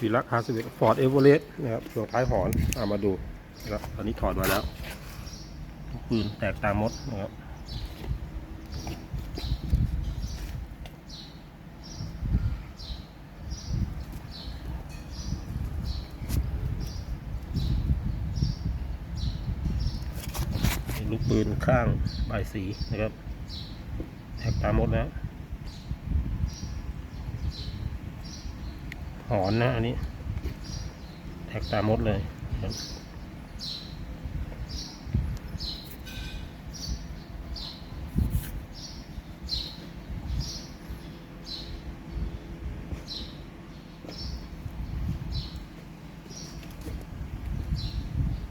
วีลักฮาร์สวิฟอร์ดเอเวอเรสต์นะครับตัวท้ายหอนเอามาดูนะครับตอนนี้ถอดมาแล้วปืนแตกตามมดนะครับลูกปืนข้างใบสีนะครับ แตกตามมดแล้ว หอนนะอันนี้ แท็กตามดเลย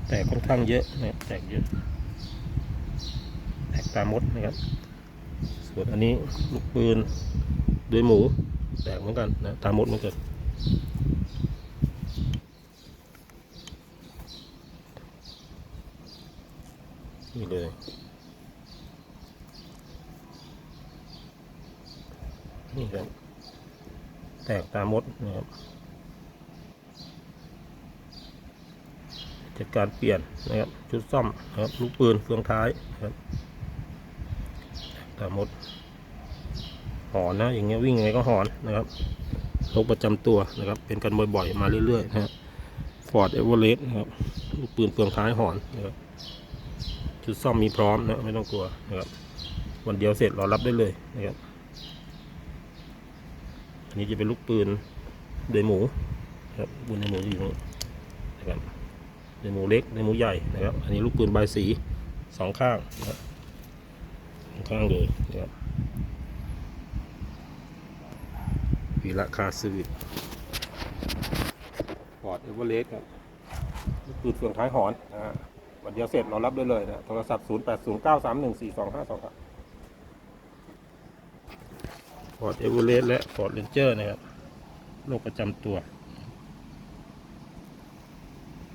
แต่ค่อนข้างเยอะนะแตกเยอะ แตกตามมดนะครับ ส่วนอันนี้ลูกปืนด้วยหมู แตกเหมือนกันนะตามมดเหมือนกัน นี่เลยนี่ครับแตกตามมดนะครับจัดการเปลี่ยนนะครับ ชุดซ่อมนะครับลูกปืนเฟืองท้ายนะครับแตกตามมดหอนนะอย่างเงี้ยวิ่งยังไงก็หอนนะครับ โรคประจำตัวนะครับ เป็นกันบ่อยๆ มาเรื่อยๆนะฮะฟอร์ดเอเวอเรสต์นะครับลูกปืนเฟืองท้ายหอนนะครับชุดซ่อมมีพร้อมนะไม่ต้องกลัวนะครับวันเดียวเสร็จรอรับได้เลยนะครับอันนี้จะเป็นลูกปืนเดยหมูนะครับปืนเดยหมูอยู่ตรงนี้นะครับเดยหมูเล็กเดยหมูใหญ่นะครับ อันนี้ลูกปืนใบสีสองข้างนะครับสองข้างเลยนะครับ วีละคาสวิตฟอร์ดเอเวอเรสต์ครับลูกปืนเฟืองท้ายหอนนะฮะวันเดียวเสร็จเรารับได้เลยนะโทรศัพท์ 0 8 0 9 3 1 4 2 5 2ครับฟอร์ดเอเวอเรสต์และฟอร์ดเรนเจอร์นะครับโรคประจำตัว